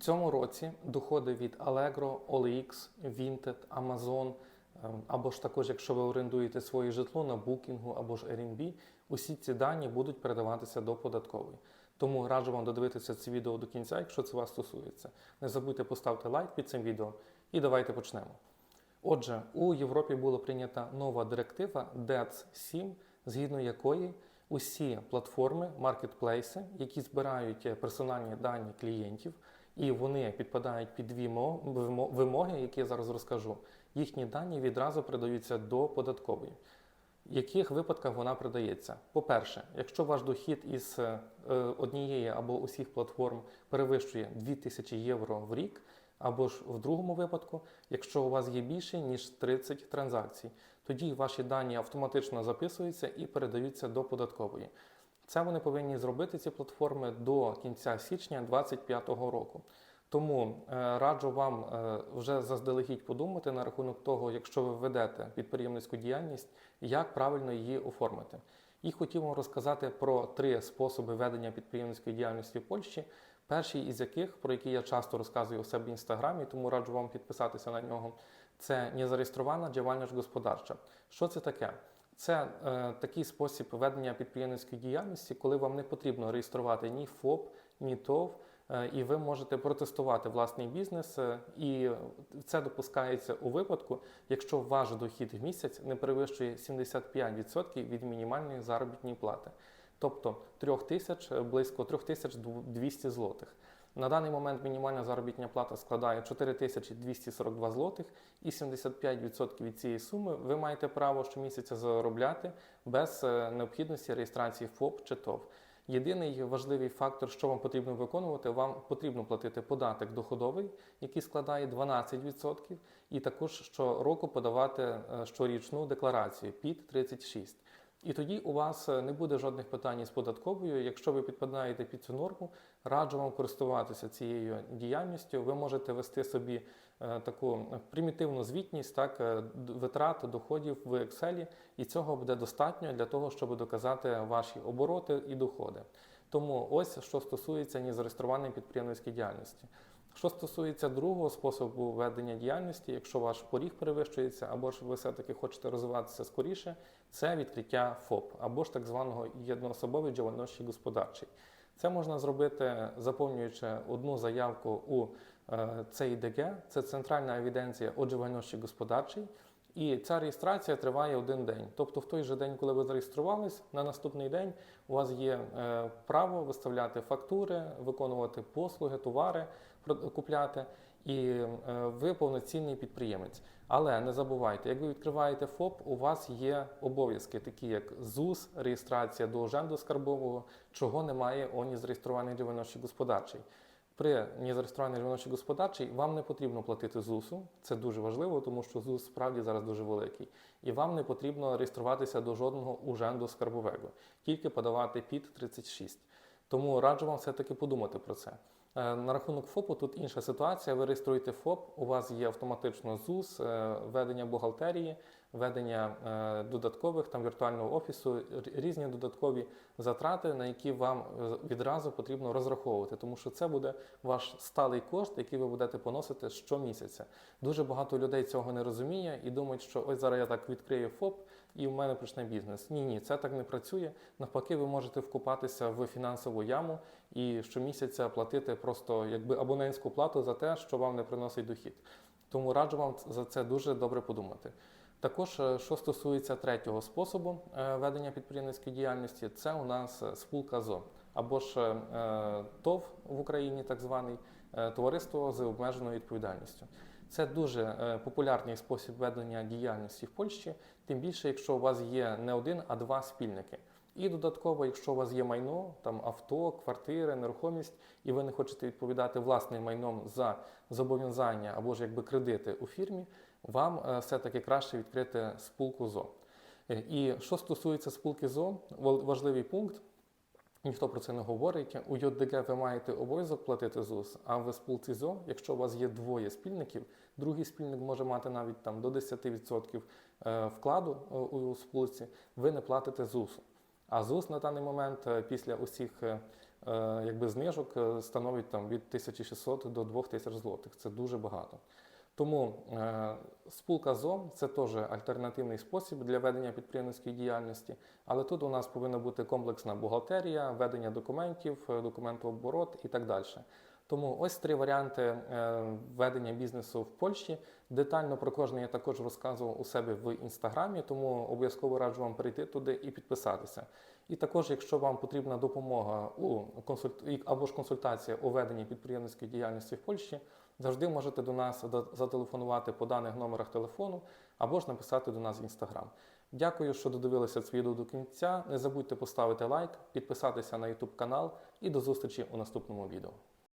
цьому році доходи від Allegro, OLX, Vinted, Amazon, ем, або ж також, якщо ви орендуєте своє житло на Booking або ж Airbnb, усі ці дані будуть передаватися до податкової. Тому раджу вам додивитися це відео до кінця, якщо це вас стосується. Не забудьте поставити лайк під цим відео і давайте почнемо. Отже, у Європі була прийнята нова директива DETS 7, згідно якої усі платформи, маркетплейси, які збирають е, персональні дані клієнтів, і вони підпадають під дві вимоги, які я зараз розкажу. Їхні дані відразу передаються до податкової. В яких випадках вона продається? По-перше, якщо ваш дохід із е, однієї або усіх платформ перевищує 2000 євро в рік, або ж в другому випадку, якщо у вас є більше ніж 30 транзакцій, тоді ваші дані автоматично записуються і передаються до податкової. Це вони повинні зробити ці платформи до кінця січня 2025 року. Тому е, раджу вам е, вже заздалегідь подумати на рахунок того, якщо ви ведете підприємницьку діяльність, як правильно її оформити. І хотів вам розказати про три способи ведення підприємницької діяльності в Польщі. Перший із яких, про який я часто розказую у себе в інстаграмі, тому раджу вам підписатися на нього. Це незареєстрована діяльність господарча. Що це таке? Це е, такий спосіб ведення підприємницької діяльності, коли вам не потрібно реєструвати ні ФОП, ні ТОВ, е, і ви можете протестувати власний бізнес. е, І це допускається у випадку, якщо ваш дохід в місяць не перевищує 75% від мінімальної заробітної плати, тобто 3 тисяч, е, близько 3200 злотих. На даний момент мінімальна заробітна плата складає 4242 злотих, і 75% від цієї суми ви маєте право щомісяця заробляти без е, необхідності реєстрації ФОП чи ТОВ. Єдиний важливий фактор, що вам потрібно виконувати, вам потрібно платити податок доходовий, який складає 12%, і також щороку подавати е, щорічну декларацію під 36%. І тоді у вас е, не буде жодних питань з податковою. Якщо ви підпадаєте під цю норму, раджу вам користуватися цією діяльністю. Ви можете вести собі е, таку примітивну звітність, так е, витрат доходів в Excel, і цього буде достатньо для того, щоб доказати ваші обороти і доходи. Тому ось що стосується незареєстрованої підприємницької діяльності. Що стосується другого способу ведення діяльності, якщо ваш поріг перевищується, або ж ви все-таки хочете розвиватися скоріше, це відкриття ФОП або ж так званого єдноособовий діяльності господарчий. Це можна зробити, заповнюючи одну заявку у е, ЦІДГ, це центральна евіденція отживальності господарчий. І ця реєстрація триває один день. Тобто, в той же день, коли ви зареєструвались, на наступний день у вас є е, право виставляти фактури, виконувати послуги, товари купляти, і е, ви повноцінний підприємець. Але не забувайте, як ви відкриваєте ФОП, у вас є обов'язки, такі як ЗУС, реєстрація до оженду скарбового, чого немає у незареєстрованій діяльності господарчій. При незареєстрованій жіночій господарчій вам не потрібно платити ЗУСу. Це дуже важливо, тому що ЗУС справді зараз дуже великий. І вам не потрібно реєструватися до жодного уженду скарбового, тільки подавати під 36. Тому раджу вам все-таки подумати про це. Е, На рахунок ФОПу тут інша ситуація. Ви реєструєте ФОП, у вас є автоматично ЗУС, е, ведення бухгалтерії, ведення е, додаткових там віртуального офісу, різні додаткові затрати, на які вам відразу потрібно розраховувати, тому що це буде ваш сталий кошт, який ви будете поносити щомісяця. Дуже багато людей цього не розуміє і думають, що ось зараз я так відкрию ФОП і в мене почне бізнес. Ні, ні, це так не працює. Навпаки, ви можете вкупатися в фінансову яму і щомісяця платити просто якби абонентську плату за те, що вам не приносить дохід. Тому раджу вам за це дуже добре подумати. Також, е, що стосується третього способу е, ведення підприємницької діяльності, це у нас е, спілка ЗО або ж ТОВ в Україні, так званий товариство з обмеженою відповідальністю. Це дуже е, популярний спосіб ведення діяльності в Польщі, тим більше, якщо у вас є не один, а два спільники. І додатково, якщо у вас є майно, там авто, квартири, нерухомість, і ви не хочете відповідати власним майном за зобов'язання або ж якби кредити у фірмі, вам е, все-таки краще відкрити спілку ЗО. Е, І що стосується спілки ЗО, важливий пункт. Ніхто про це не говорить. У ЙОДГ ви маєте обов'язок платити ЗУС, а в спілці ЗО, якщо у вас є двоє спільників, другий спільник може мати навіть там до 10% е, вкладу е, у спілці, ви не платите ЗУСу. А ЗУС на даний момент е, після усіх якби знижок становить там від 1600 до 2000 злотих. Це дуже багато. Тому е, спілка ЗОМ це теж альтернативний спосіб для ведення підприємницької діяльності, але тут у нас повинна бути комплексна бухгалтерія, ведення документів, е, документооборот і так далі. Тому ось три варіанти е, ведення бізнесу в Польщі. Детально про кожний я також розказував у себе в інстаграмі, тому обов'язково раджу вам перейти туди і підписатися. І також, якщо вам потрібна допомога у консульт... або ж консультація у веденні підприємницької діяльності в Польщі, завжди можете до нас зателефонувати по даних номерах телефону або ж написати до нас в інстаграм. Дякую, що додивилися це відео до кінця. Не забудьте поставити лайк, підписатися на YouTube канал і до зустрічі у наступному відео.